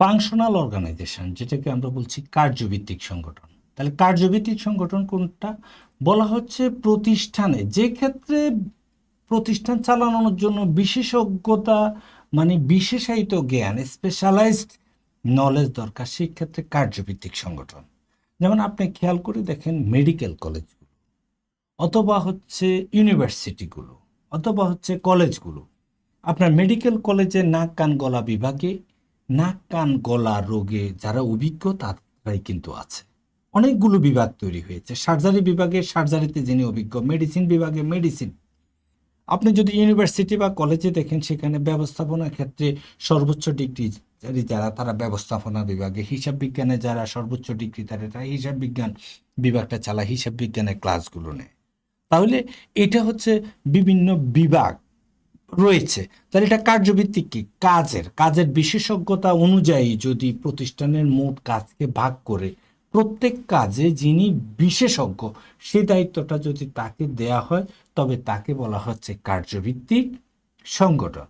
Functional organisation যেটাকে আমরা বলছি কার্যভিত্তিক সংগঠন। তাহলে কার্যভিত্তিক সংগঠন কোনটা? বলা হচ্ছে প্রতিষ্ঠানে। যে ক্ষেত্রে প্রতিষ্ঠান চালানোর জন্য বিশেষজ্ঞতা মানে বিশেষায়িত জ্ঞান স্পেশালাইজড নলেজ দরকার, সেই ক্ষেত্রে কার্যভিত্তিক সংগঠন। যেমন আপনি খেয়াল করে দেখেন মেডিকেল কলেজগুলো অথবা হচ্ছে ইউনিভার্সিটিগুলো অথবা হচ্ছে কলেজগুলো আপনার মেডিকেল কলেজে নাক কান গলা বিভাগে নাক, কান, গলা রোগে যারা অভিজ্ঞ, তারাই কিন্তু আছে। অনেকগুলো বিভাগ তৈরি হয়েছে। সার্জারি বিভাগে সার্জারিতে যিনি অভিজ্ঞ, মেডিসিন বিভাগে মেডিসিন। আপনি যদি ইউনিভার্সিটি বা কলেজে দেখেন, সেখানে ব্যবস্থাপনার ক্ষেত্রে সর্বোচ্চ ডিগ্রি যারা তারা ব্যবস্থাপনা বিভাগে, হিসাব বিজ্ঞানে যারা সর্বোচ্চ ডিগ্রি, তারা তারা হিসাব বিজ্ঞান বিভাগটা চালায়, হিসাব বিজ্ঞানের ক্লাসগুলো নেয়। তাহলে এটা হচ্ছে বিভিন্ন বিভাগ রয়েছে। তাহলে এটা কার্যভিত্তিক কি? কাজের। কাজের বিশেষজ্ঞতা অনুযায়ী যদি প্রতিষ্ঠানের মোট কাজকে ভাগ করে প্রত্যেক কাজে যিনি বিশেষজ্ঞ সেই দায়িত্বটা যদি তাকে দেয়া হয়, তবে তাকে বলা হচ্ছে কার্যভিত্তিক সংগঠন।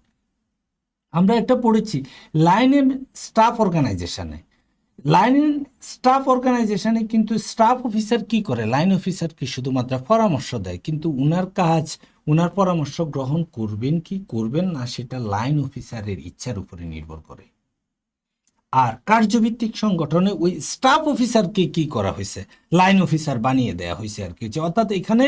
আমরা একটা পড়েছি, লাইন স্টাফ অর্গানাইজেশনে লাইন স্টাফ অর্গানাইজেশনে কিন্তু স্টাফ অফিসার কি করে? লাইন অফিসার কি শুধুমাত্র পরামর্শ দেয়? কিন্তু উনার কাজ, উনার পরামর্শ গ্রহণ করবেন কি করবেন না সেটা লাইন অফিসারের ইচ্ছার উপরে নির্ভর করে। আর কার্যভিত্তিক সংগঠনে ওই স্টাফ অফিসারকে কি করা হয়েছে? লাইন অফিসার বানিয়ে দেয়া হয়েছে আর কি। যে অর্থাৎ এখানে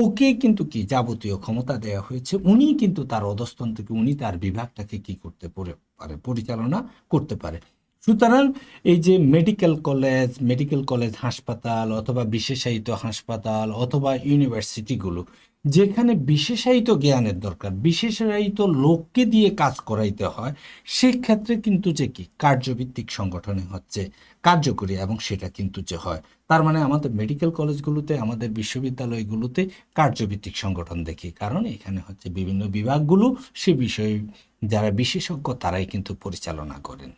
ওকে কিন্তু কি যাবতীয় ক্ষমতা দেয়া হয়েছে, উনি কিন্তু তার অধস্তন থেকে উনি তার বিভাগটাকে কি করতে পারে, পরিচালনা করতে পারে। সুতরাং এই যে মেডিকেল কলেজ মেডিকেল কলেজ হাসপাতাল অথবা বিশেষায়িত হাসপাতাল অথবা ইউনিভার্সিটিগুলো যেখানে বিশেষায়িত জ্ঞানের দরকার, বিশেষায়িত লোককে দিয়ে কাজ করাইতে হয়, সেক্ষেত্রে কিন্তু যে কি, কার্যভিত্তিক সংগঠনে হচ্ছে কার্যকরী এবং সেটা কিন্তু যে হয়। তার মানে আমাদের মেডিকেল কলেজগুলোতে আমাদের বিশ্ববিদ্যালয়গুলোতে কার্যভিত্তিক সংগঠন দেখি। কারণ এখানে হচ্ছে বিভিন্ন বিভাগগুলো সে বিষয়ে যারা বিশেষজ্ঞ, তারাই কিন্তু পরিচালনা করেন।